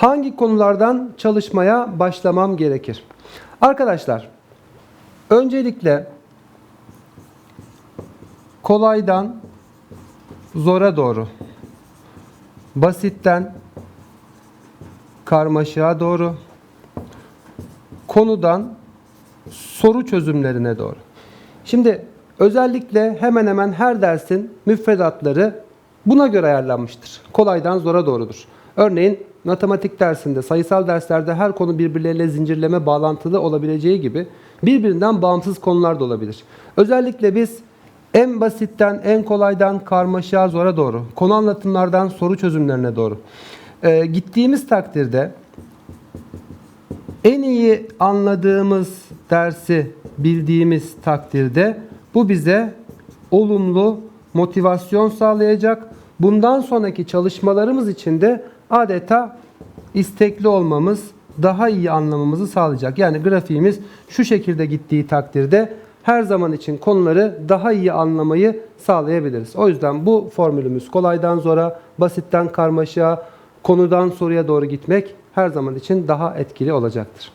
Hangi konulardan çalışmaya başlamam gerekir? Arkadaşlar, öncelikle kolaydan zora doğru, basitten karmaşığa doğru, konudan soru çözümlerine doğru. Şimdi özellikle hemen hemen her dersin müfredatları buna göre ayarlanmıştır. Kolaydan zora doğrudur. Örneğin matematik dersinde, sayısal derslerde her konu birbirleriyle zincirleme bağlantılı olabileceği gibi birbirinden bağımsız konular da olabilir. Özellikle biz en basitten, en kolaydan karmaşığa zora doğru, konu anlatımlardan soru çözümlerine doğru e, gittiğimiz takdirde en iyi anladığımız dersi bildiğimiz takdirde bu bize olumlu motivasyon sağlayacak. Bundan sonraki çalışmalarımız için de adeta istekli olmamız, daha iyi anlamamızı sağlayacak. Yani grafiğimiz şu şekilde gittiği takdirde her zaman için konuları daha iyi anlamayı sağlayabiliriz. O yüzden bu formülümüz kolaydan zora, basitten karmaşa, konudan soruya doğru gitmek her zaman için daha etkili olacaktır.